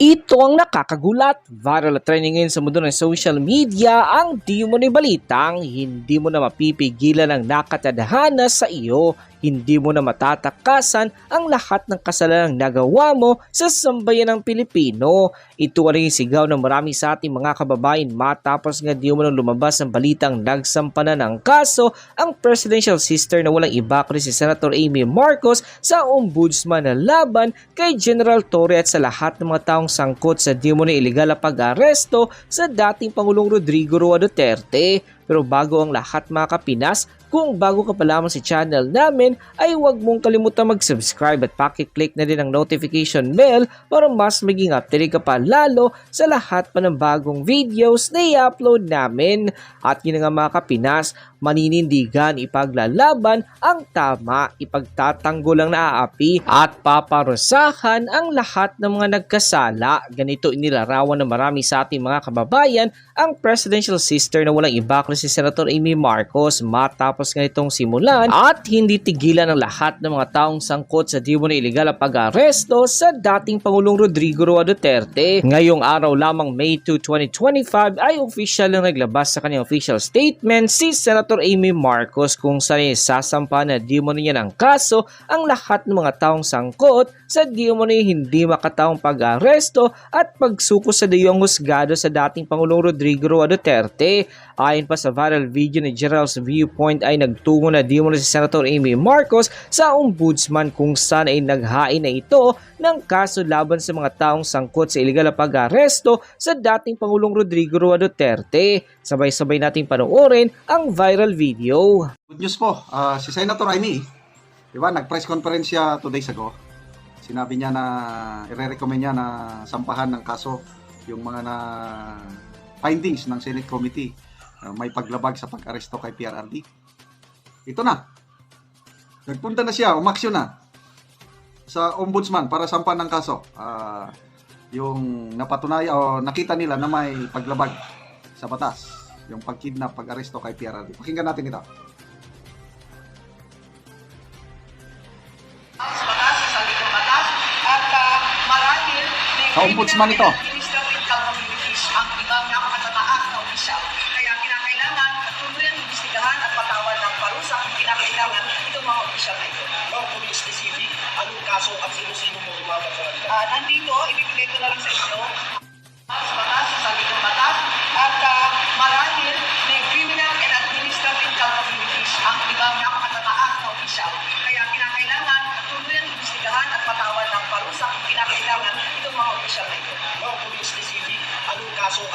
Ito ang nakakagulat. Viral trending ngayon sa mundo ng social media ang di mo na balitang hindi mo na mapipigilan ang nakatadhana sa iyo. Hindi mo na matatakasan ang lahat ng kasalanang nagawa mo sa sambayan ng Pilipino. Ito naging sigaw ng marami sa ating mga kababayan matapos nga di mo lumabas ang balitang nagsampa na ng kaso ang presidential sister na walang iba kundi si Senator Amy Marcos sa ombudsman na laban kay General Torre at sa lahat ng mga taong sangkot sa di mo na iligal na pag-aresto sa dating Pangulong Rodrigo Roa Duterte. Pero bago ang lahat mga kapinas, kung bago ka pa lamang sa channel namin ay huwag mong kalimutan mag-subscribe at pakiclick na din ang notification bell para mas maging updated ka pa lalo sa lahat pa ng bagong videos na i-upload namin. At yun nga mga kapinas, maninindigan ipaglalaban ang tama, ipagtatanggol ang naaapi at paparusahan ang lahat ng mga nagkasala. Ganito inilarawan ng marami sa ating mga kababayan ang presidential sister na walang iba kundi si Senator Amy Marcos matapos nga itong simulan at hindi tigilan ng lahat ng mga taong sangkot sa di mo na iligal na pag-aresto sa dating Pangulong Rodrigo Roa Duterte. Ngayong araw lamang May 2, 2025 ay official na naglabas sa kanyang official statement si Senator Amy Marcos kung saan ay sasampa na di mo niya ng kaso ang lahat ng mga taong sangkot sa di mo na hindi makataong pag-aresto at pagsuko sa dayong husgado sa dating Pangulong Rodrigo Roa Duterte. Ayon pa sa viral video ni Gerald's Viewpoint ay nagtungo na di mo na si Senator Amy Marcos sa ombudsman kung saan ay naghain na ito ng kaso laban sa mga taong sangkot sa iligal na pag-aresto sa dating Pangulong Rodrigo Roa Duterte. Sabay-sabay nating panoorin ang viral video. Good news po, ah, si Senator Amy, di ba, nag-press conference siya two days ago. Sinabi niya na, i-recommend niya na sampahan ng kaso yung mga na findings ng Senate Committee na may paglabag sa pag-aresto kay PRRD. Ito na. Nagpunta na siya, umaksyon na sa ombudsman para sampahan ng kaso. Ah, yung napatunay o nakita nila na may paglabag sa batas, yung pagkidnap, pag-aresto kay PRRD. Pakinggan natin ito. sa batas, sa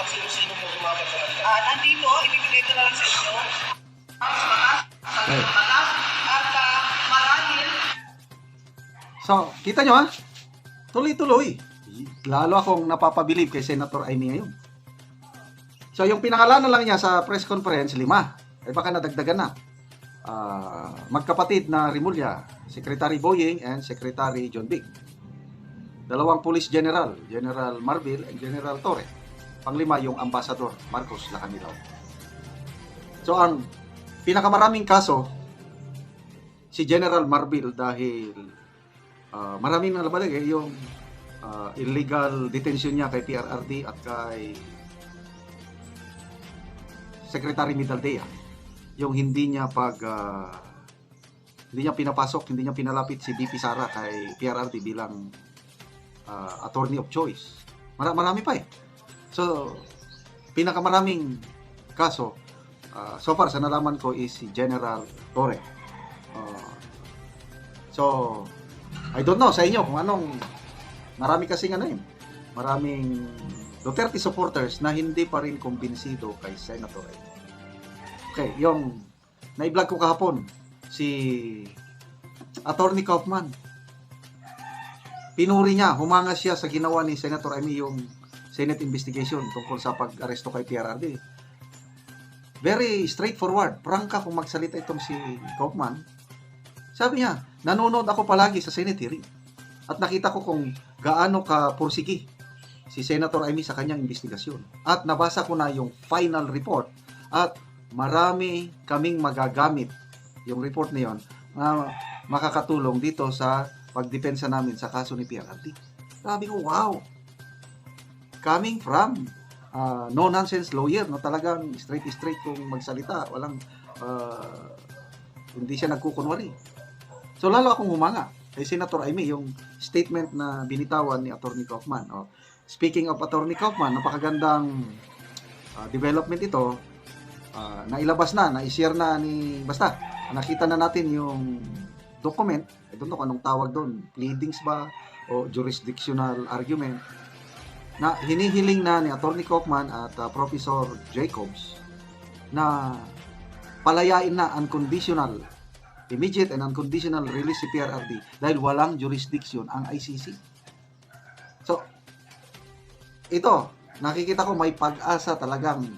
at sino-sino mo umagat sa kanila? Ah, nandito, ibibigay ko na lang sa inyo sa batas, sa batas, at uh, marahil So, kita nyo ha? Tuloy-tuloy. Lalo akong napapabilib kay Senator Amy ngayon. So, yung pinakalanan lang niya sa press conference, lima. Eh baka nadagdagan na. Ah, magkapatid na Rimulya, Secretary Boying and Secretary John Big. Dalawang Police General, General Marville and General Torre. Panglima yung Ambassador Marcos Lacanilaw. So, ang pinakamaraming kaso, si General Marville dahil Ah, maraming nalabalag eh, yung ah, illegal detention niya kay PRRD at kay Secretary Midaldea. Yung hindi niya pag ah, hindi niya pinapasok, hindi niya pinalapit si BP Sara kay PRRD bilang ah, attorney of choice. Mara- marami pa eh. So, pinakamaraming kaso ah, so far sa nalaman ko is si General Torre. Ah, so, I don't know sa inyo kung anong marami kasing ano yun. Maraming Duterte supporters na hindi pa rin kumbinsido kay Senator Ed. Okay, yung na-vlog ko kahapon si Attorney Kaufman. Pinuri niya, humanga siya sa ginawa ni Senator Amy yung Senate investigation tungkol sa pag-aresto kay PRRD. Very straightforward. Prangka kung magsalita itong si Kaufman. Sabi niya, nanonood ako palagi sa Senate hearing. At nakita ko kung gaano ka pursigi si Senator Amy sa kanyang investigasyon. At nabasa ko na yung final report. At marami kaming magagamit yung report na yon na makakatulong dito sa pagdepensa namin sa kaso ni PRRD. Sabi ko, wow! Coming from uh, no nonsense lawyer no? Talagang straight straight kung magsalita. Walang uh, hindi siya nagkukunwari. So lalo akong humanga. Kay Senator Amy yung statement na binitawan ni Attorney Kaufman oh, speaking of Attorney Kaufman napakagandang uh, development ito. Uh, nailabas na na-share na ni basta nakita na natin yung document. I don't know anong tawag doon. Pleadings ba o jurisdictional argument na hinihiling na ni Attorney Kaufman at uh, Professor Jacobs na palayain na unconditional immediate and unconditional release si PRRD dahil walang jurisdiction ang ICC. So, ito, nakikita ko may pag-asa talagang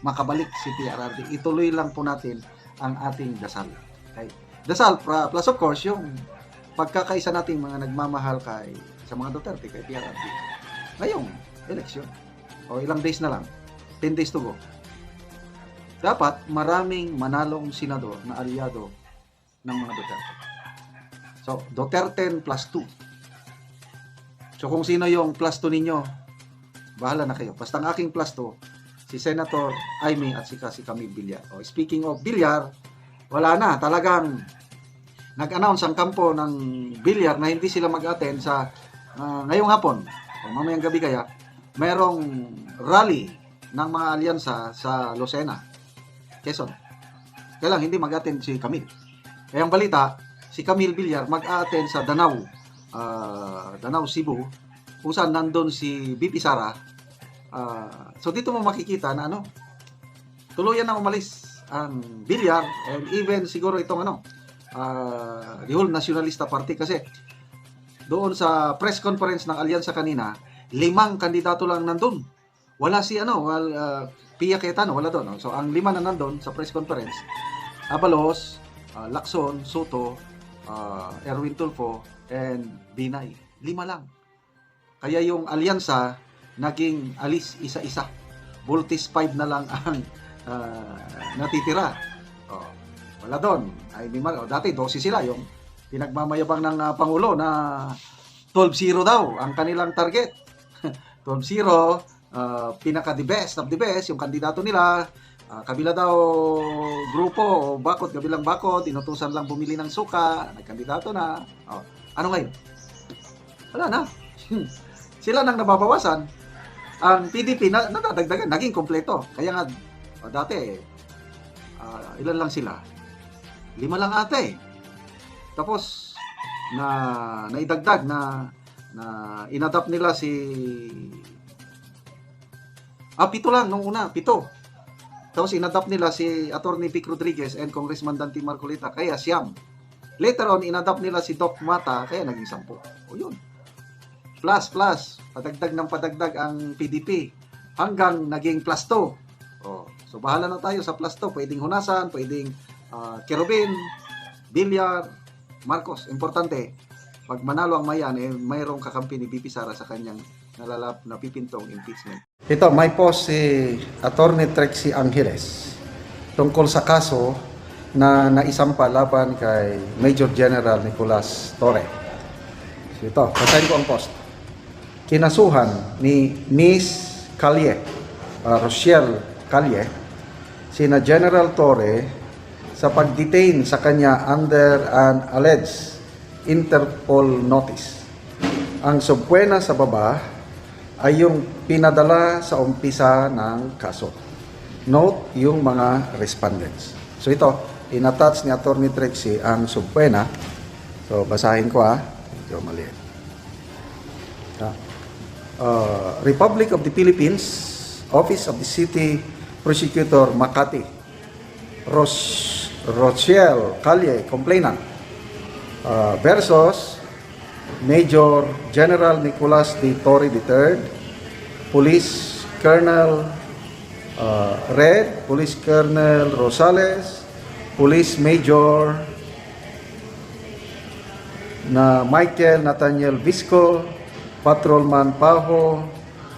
makabalik si PRRD. Ituloy lang po natin ang ating dasal. Okay? Dasal, plus of course, yung pagkakaisa nating mga nagmamahal kay sa mga Duterte, kay PRRD. Ngayong eleksyon. O ilang days na lang. 10 days to go. Dapat maraming manalong senador na aliado ng mga Duterte. So, Duterte plus 2. So, kung sino yung plus 2 ninyo, bahala na kayo. Basta ang aking plus 2, si Senator Aimee at si, si Camille Villar. O, speaking of Villar, wala na. Talagang nag-announce ang kampo ng Villar na hindi sila mag-attend sa ah, ngayong hapon o mamayang gabi kaya merong rally ng mga alyansa sa Lucena, Quezon. Kaya lang, hindi mag-attend si Camille. Kaya ang balita, si Camille Villar mag-attend sa Danau, ah, Danau, Cebu, kung saan nandun si BP Sara. Ah, so dito mo makikita na ano, tuluyan na umalis ang Villar and even siguro itong ano, ah, the whole Nationalista Party kasi doon sa press conference ng alyansa kanina, limang kandidato lang nandun. Wala si ano, wal, ah, Pia Cayetano, wala doon. no? So ang lima na nandun sa press conference, Abalos, ah, Lacson, Soto, ah, Erwin Tulfo, and Binay. Lima lang. Kaya yung alyansa naging alis isa-isa. Voltis 5 na lang ang ah, natitira. Oh, wala doon. Ay, may oh, dati 12 sila yung pinagmamayabang ng ah, Pangulo na 12-0 daw ang kanilang target. 12-0, uh, pinaka the best of the best, yung kandidato nila, ah, kabila daw grupo, o bakot, kabilang bakot, inutusan lang bumili ng suka, nagkandidato na. Oh, ano ngayon? Wala na. Sila nang nababawasan. Ang PDP na nadadagdagan, naging kompleto. Kaya nga, oh, dati, ah, ilan lang sila? Lima lang ate. Tapos, na naidagdag na na inadapt nila si Ah, pito lang nung una, pito. Tapos inadapt nila si Attorney Vic Rodriguez and Congressman Dante Marcolita, kaya siyam. Later on, inadapt nila si Doc Mata, kaya naging sampu. O yun. Plus, plus. Padagdag ng padagdag ang PDP. Hanggang naging plus 2. O, so bahala na tayo sa plus 2. Pwedeng Hunasan, pwedeng ah, Kerubin, Bilyar, Marcos. Importante, pag manalo ang mayan, eh, mayroong kakampi ni BP Sara sa kanyang nalalap na pipintong impeachment. Ito, may post si Attorney Trexie Angeles tungkol sa kaso na naisampa laban kay Major General Nicolas Torre. Ito, basahin ko ang post. Kinasuhan ni Miss Calye, uh, Rochelle Calye, sina General Torre sa pag-detain sa kanya under an alleged Interpol notice. Ang subpwena sa baba ay yung pinadala sa umpisa ng kaso. Note yung mga respondents. So ito, inattach ni Attorney Trexie ang subpwena. So basahin ko ah. Medyo maliit. Ah. Uh, Republic of the Philippines, Office of the City Prosecutor Makati, Ros Rochelle Calye, complainant, uh, versus Major General Nicolas D. Torre III, Police Colonel uh, Red, Police Colonel Rosales, Police Major na Michael Nathaniel Visco, Patrolman Paho,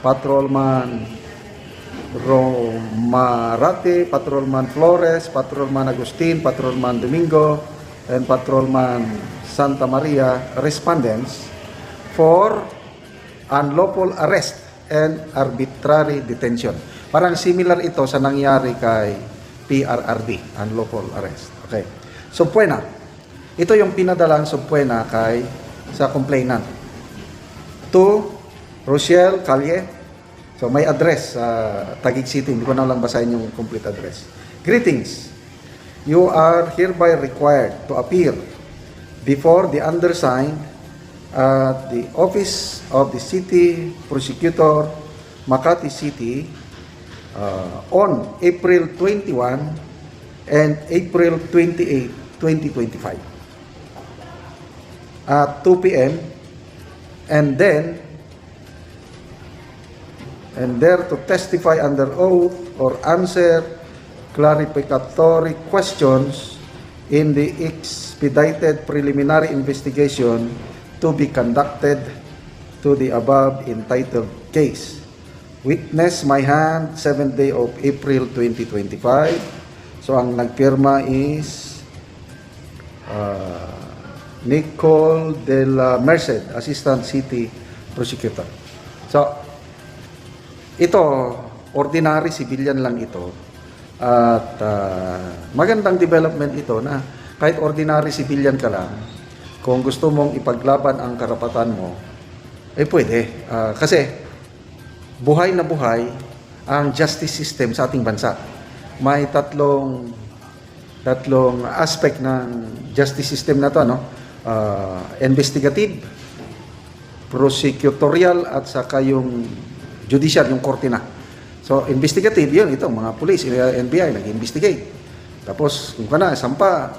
Patrolman Romarate, Patrolman Flores, Patrolman Agustin, Patrolman Domingo, and Patrolman Santa Maria respondents for unlawful arrest and arbitrary detention. Parang similar ito sa nangyari kay PRRD, unlawful arrest. Okay. So, puena. Ito yung pinadalang subpuena kay sa complainant. To Rochelle Calle. So, may address sa Taguig City. Hindi ko na lang basahin yung complete address. Greetings. You are hereby required to appear before the undersigned at the office of the city prosecutor Makati City uh, on April 21 and April 28, 2025 at 2 p.m. and then and there to testify under oath or answer clarificatory questions in the expedited preliminary investigation to be conducted to the above entitled case. Witness my hand, 7th day of April 2025. So ang nagpirma is uh, Nicole de la Merced, Assistant City Prosecutor. So, ito, ordinary civilian lang ito. At ah, magandang development ito na kahit ordinary civilian ka lang, kung gusto mong ipaglaban ang karapatan mo, eh pwede. Ah, kasi buhay na buhay ang justice system sa ating bansa. May tatlong tatlong aspect ng justice system na to, no? Ah, investigative, prosecutorial at saka yung judicial, yung korte na. So, investigative, yun, ito, mga police, eh, NBI, nag-investigate. Tapos, kung ka na, sampa,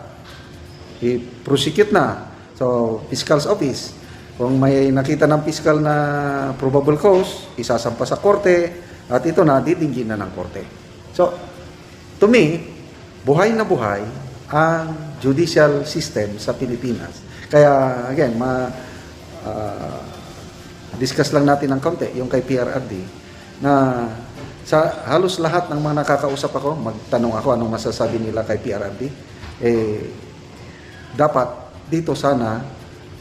i-prosecute na. So, fiscal's office. Kung may nakita ng fiscal na probable cause, isasampa sa korte, at ito na, didinggin na ng korte. So, to me, buhay na buhay ang judicial system sa Pilipinas. Kaya, again, ma, ah, discuss lang natin ng konti, yung kay PRRD, na sa halos lahat ng mga nakakausap ako, magtanong ako anong masasabi nila kay PRRD, eh, dapat dito sana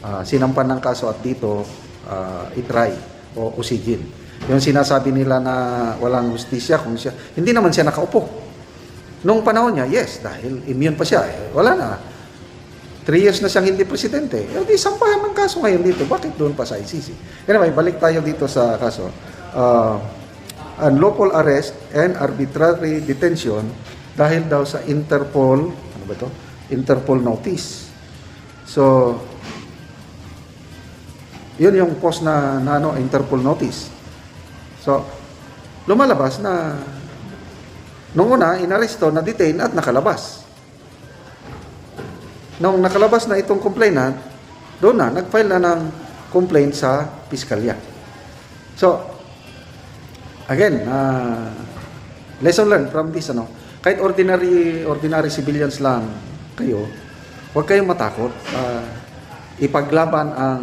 ah, sinampan ng kaso at dito ah, itry o usigin. Yung sinasabi nila na walang justisya kung siya, hindi naman siya nakaupo. Nung panahon niya, yes, dahil immune pa siya. Eh, wala na. Three years na siyang hindi presidente. Eh, di sampahan ng kaso ngayon dito. Bakit doon pa sa ICC? Anyway, balik tayo dito sa kaso. Uh, unlawful arrest and arbitrary detention dahil daw sa Interpol, ano ba to? Interpol notice. So, yun yung post na, na ano, Interpol notice. So, lumalabas na nung una, inaresto, na-detain at nakalabas. Nung nakalabas na itong complainant, doon na, nag-file na ng complaint sa piskalya. So, again, uh, lesson learned from this, ano, kahit ordinary, ordinary civilians lang kayo, huwag kayong matakot. Uh, ipaglaban ang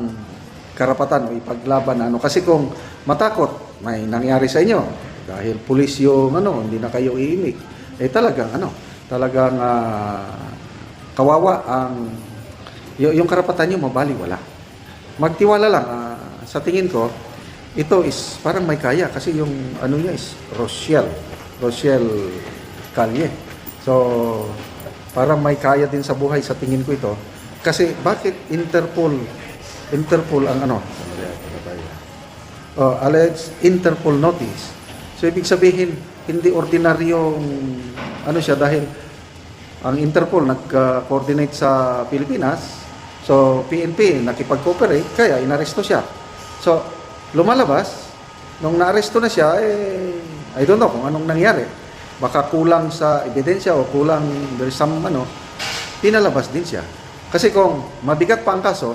karapatan o ipaglaban ano kasi kung matakot may nangyari sa inyo dahil pulis yung ano hindi na kayo iimik eh talagang ano talagang ah, kawawa ang yung karapatan niyo mabali wala magtiwala lang ah, sa tingin ko ito is parang may kaya kasi yung ano niya is Rochelle Rochelle Calle so parang may kaya din sa buhay sa tingin ko ito. Kasi bakit Interpol Interpol ang ano? Oh, alleged Interpol notice. So ibig sabihin hindi ordinaryong ano siya dahil ang Interpol nag-coordinate sa Pilipinas. So PNP nakipag-cooperate kaya inaresto siya. So lumalabas. Nung naaresto na siya eh I don't know kung anong nangyari. Baka kulang sa ebidensya o kulang there's some ano pinalabas din siya. Kasi kung mabigat pa ang kaso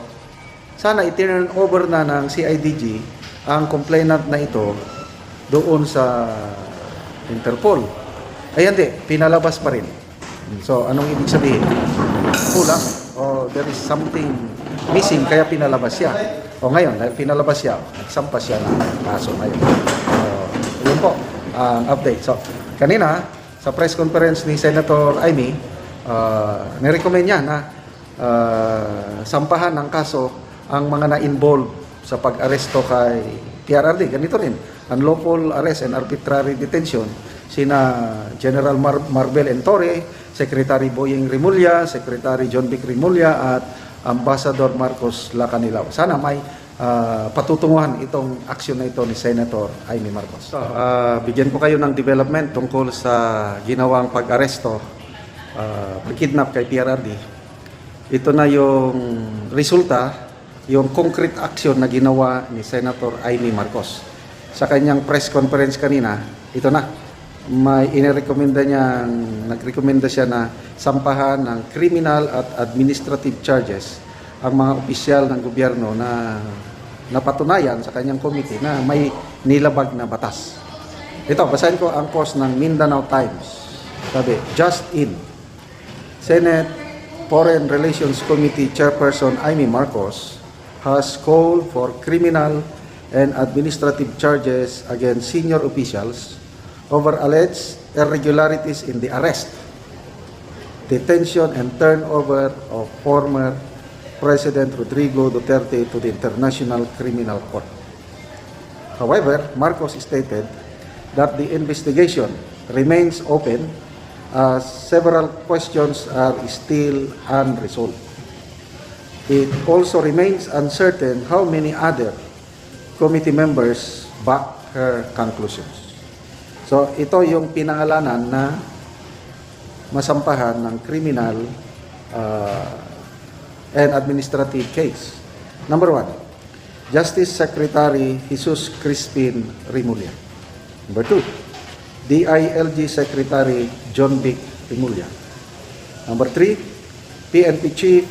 sana i-turn over na ng CIDG ang complainant na ito doon sa Interpol. Ay hindi, pinalabas pa rin. So, anong ibig sabihin? Kulang. O there is something missing kaya pinalabas siya. O ngayon, dahil pinalabas siya, nagsampa siya ng kaso ngayon. So, yun po, ang update. So, kanina, sa press conference ni Senator Amy, uh, nirecommend niya na uh, sampahan ng kaso ang mga na-involve sa pag-aresto kay PRRD. Ganito rin, unlawful arrest and arbitrary detention sina General Mar- Marbel Entore, Secretary Boyeng Rimulya, Secretary John Vic Rimulya at Ambassador Marcos Lacanilaw. Sana may ah, patutunguhan itong aksyon na ito ni Senator Amy Marcos. Ah, bigyan ko kayo ng development tungkol sa ginawang pag-aresto, uh, pag-kidnap kay PRRD. Ito na yung resulta, yung concrete action na ginawa ni Senator Amy Marcos. Sa kanyang press conference kanina, ito na, may inirekomenda niya, nagrekomenda siya na sampahan ng criminal at administrative charges ang mga opisyal ng gobyerno na napatunayan sa kanyang committee na may nilabag na batas. Ito, basahin ko ang post ng Mindanao Times. Sabi, just in. Senate Foreign Relations Committee Chairperson Amy Marcos has called for criminal and administrative charges against senior officials over alleged irregularities in the arrest, detention, and turnover of former President Rodrigo Duterte to the International Criminal Court. However, Marcos stated that the investigation remains open as several questions are still unresolved. It also remains uncertain how many other committee members back her conclusions. So ito yung pinangalanan na masampahan ng criminal uh, and administrative case. Number one, Justice Secretary Jesus Crispin Rimulya. Number two, DILG Secretary John Vic Rimulya. Number three, PNP Chief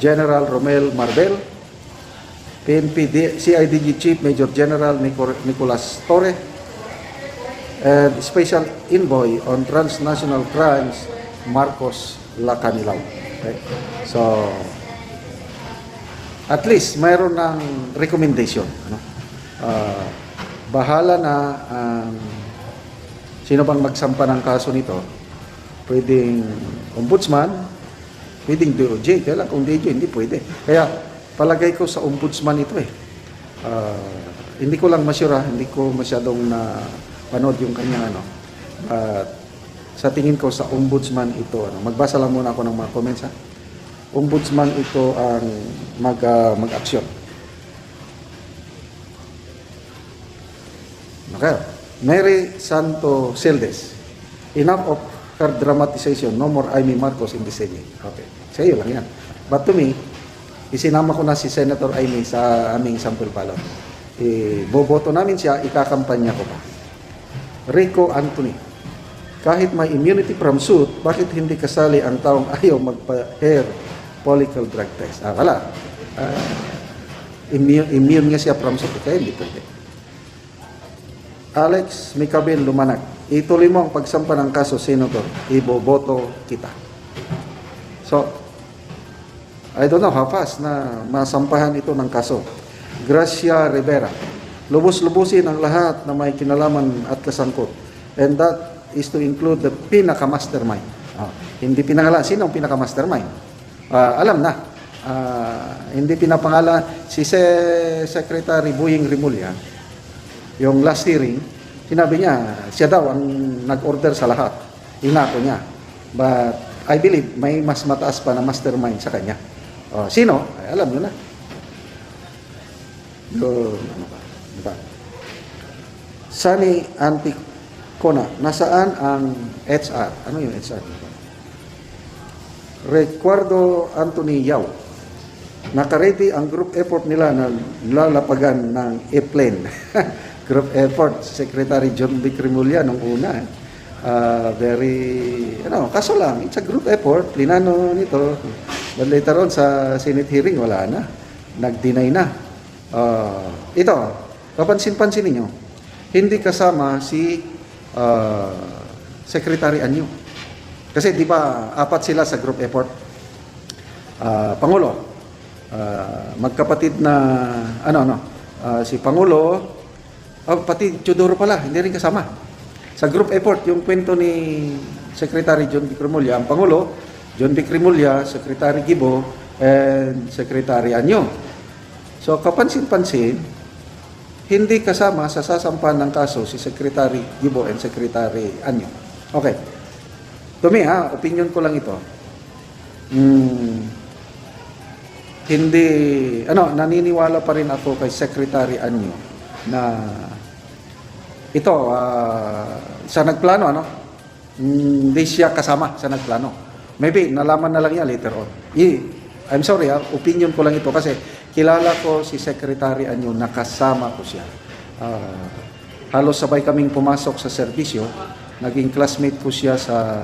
General Romel Marbel. PNP CIDG Chief Major General Nico- Nicolas Torre. And Special Envoy on Transnational Crimes Marcos Lacanilaw. Okay? So, at least mayroon ng recommendation. Ano? Ah, bahala na ang sino bang magsampa ng kaso nito. Pwedeng ombudsman, pwedeng DOJ. Kaya lang kung DOJ, hindi pwede. Kaya palagay ko sa ombudsman ito eh. Ah, hindi ko lang masyura, hindi ko masyadong na panood yung kanyang ano. But sa tingin ko sa ombudsman ito, ano, magbasa lang muna ako ng mga comments ha ombudsman ito ang mag, ah, mag-aksyon. Okay. Mary Santo Celdes. Enough of her dramatization. No more Amy Marcos in the Senate. Okay. Sa iyo lang yan. But to me, isinama ko na si Senator Amy sa aming sample ballot. Eh, boboto namin siya, ikakampanya ko pa. Rico Anthony. Kahit may immunity from suit, bakit hindi kasali ang taong ayaw magpa-hair follicle drug test? Ah, wala. Ah, immune, immune nga siya from suit, kaya hindi pwede. Alex Mikabil Lumanag. Ituloy mo ang pagsampa ng kaso, Senator. Iboboto kita. So, I don't know how fast na masampahan ito ng kaso. Gracia Rivera. Lubos-lubusin ang lahat na may kinalaman at kasangkot. And that is to include the pinaka-mastermind. Ah, hindi pinangalan. Sino ang pinaka-mastermind? Ah, alam na. Ah, hindi pinapangalan si Se- Secretary Buying Rimulya. Yung last hearing, sinabi niya, siya daw ang nag-order sa lahat. Inako niya. But I believe may mas mataas pa na mastermind sa kanya. Oh, sino? Ay, alam niyo na. Yung, ano ba? Diba? Sunny Anticona, nasaan ang HR? Ano yung HR? Recuerdo Anthony Yao. Nakaredy ang group effort nila na lalapagan ng airplane. group effort, Secretary John B. Cremulya nung una. Ah, very, ano, kaso lang, it's a group effort. Linano nito. But later on sa Senate hearing, wala na. Nag-deny na. Ah, ito, kapansin-pansin ninyo, hindi kasama si ah, Secretary Anyo. Kasi di ba apat sila sa group effort. Ah, Pangulo, ah, magkapatid na ano ano, ah, si Pangulo, oh, pati Chodoro pala, hindi rin kasama. Sa group effort, yung kwento ni Secretary John B. Cremulya, ang Pangulo, John B. Cremulya, Secretary Gibo, and Secretary Anyo. So kapansin-pansin, hindi kasama sa sasampan ng kaso si Secretary Gibo and Secretary Anyo. Okay. Me, ha, opinion ko lang ito. Hmm, hindi, ano, naniniwala pa rin ako kay Secretary Anyo na ito, ah, sa nagplano, ano, hindi siya kasama sa nagplano. Maybe, nalaman na lang niya later on. I, I'm sorry, ah, opinion ko lang ito kasi kilala ko si Secretary Anyo, nakasama ko siya. Ah, halos sabay kaming pumasok sa serbisyo. Naging classmate ko siya sa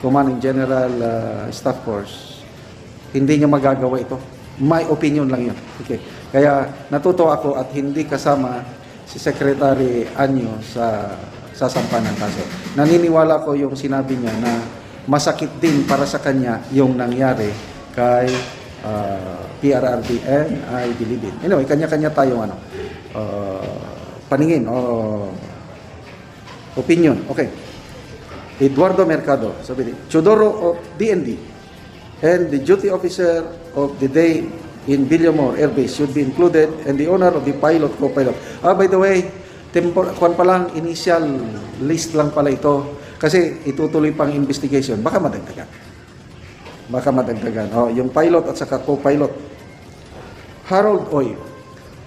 Command and General ah, Staff Force. Hindi niya magagawa ito. My opinion lang yun. Okay. Kaya natuto ako at hindi kasama si Secretary Anyo sa sasampan ng kaso. Naniniwala ko yung sinabi niya na masakit din para sa kanya yung nangyari kay uh, PRRD and I believe it. Anyway, kanya-kanya tayong ano, uh, paningin o opinion. Okay. Eduardo Mercado, sabi ni Chodoro of DND and the duty officer of the day in Villamor Air Base should be included and the owner of the pilot, co-pilot. Ah, by the way, tempor kwan pa lang, initial list lang pala ito kasi itutuloy pang investigation. Baka madagdagan. Baka madagdagan. Oh, yung pilot at saka co-pilot. Harold Oy,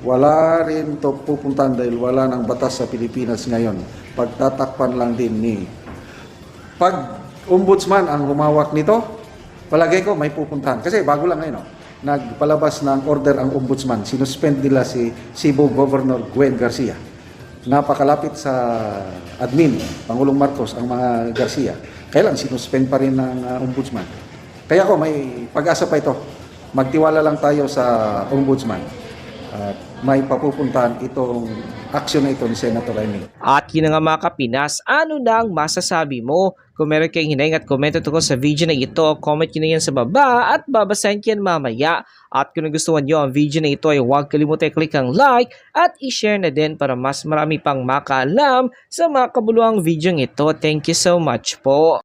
wala rin to pupuntahan dahil wala ng batas sa Pilipinas ngayon. Pagtatakpan lang din ni pag ombudsman ang humawak nito, palagay ko may pupuntahan. Kasi bago lang ngayon, no? nagpalabas ng order ang ombudsman. Sinuspend nila si Cebu Governor Gwen Garcia. Napakalapit sa admin, Pangulong Marcos, ang mga Garcia. Kailan sinuspend pa rin ng uh, ombudsman. Kaya ko may pag-asa pa ito. Magtiwala lang tayo sa ombudsman. At may papupuntahan itong aksyon na ito ni Senator Remy. At yun nga mga kapinas, ano na ang masasabi mo? Kung meron kayong hinaing at komento tungkol sa video na ito, comment nyo na yan sa baba at babasahin ko yan mamaya. At kung nagustuhan nyo ang video na ito ay huwag kalimutan i-click ang like at i-share na din para mas marami pang makaalam sa mga kabuluhang video ito. Thank you so much po.